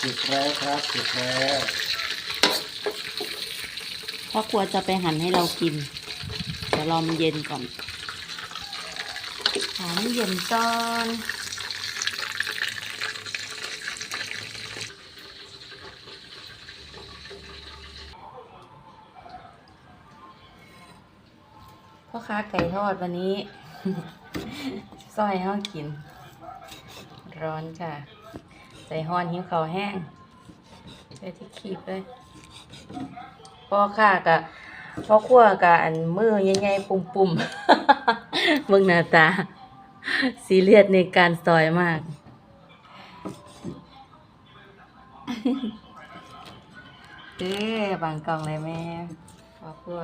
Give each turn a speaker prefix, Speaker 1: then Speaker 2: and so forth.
Speaker 1: สุกแล้วครับสุกแล้ว
Speaker 2: พ่อครัวจะไปหั่นให้เรากินเดี๋ยวรอมันเย็นก่อนหามันเย็นก่อนพ่อค้าไก่ทอดวันนี้ซอยให้เรากิน ร้อนค่ะ ใส่ฮอนหิ้วเขาวแห้งใส่ที่คีบเลยพ่อค้ากะพ่อครัวกะอันมือใหญ่ๆปุ่มๆเบิ่งหน้าตาซีเรียสในการซอยมากเด้อบางกล่องเลยแม่พ่อครัว